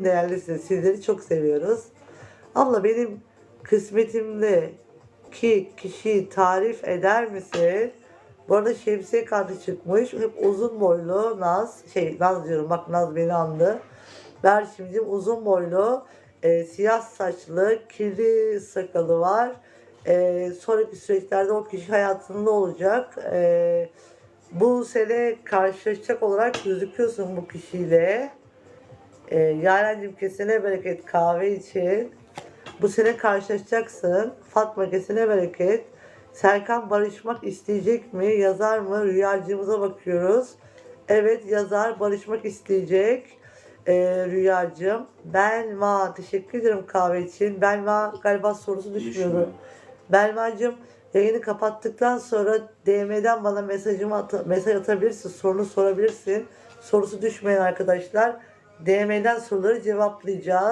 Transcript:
değerlisiniz. Sizleri çok seviyoruz. Abla benim kısmetimde ki kişiyi tarif eder misin? Bu arada şemsiye kartı çıkmış. Hep uzun boylu Naz. Şey Naz diyorum bak Naz beni andı. Berşim'cim uzun boylu. e, siyah saçlı. Kirli sakalı var. E, sonraki süreçlerde o kişi hayatında olacak. E, bu sene karşılaşacak olarak gözüküyorsun bu kişiyle. Ee, Yarencim kesene bereket kahve için. Bu sene karşılaşacaksın. Fatma kesene bereket. Serkan barışmak isteyecek mi? Yazar mı? Rüyacığımıza bakıyoruz. Evet yazar barışmak isteyecek. Ee, Rüyacığım. Belma teşekkür ederim kahve için. Belma galiba sorusu düşmüyordu. Düşmüyor. Belmacığım yayını kapattıktan sonra DM'den bana mesajımı at- mesaj atabilirsin. Sorunu sorabilirsin. Sorusu düşmeyen arkadaşlar. DM'den soruları cevaplayacağız.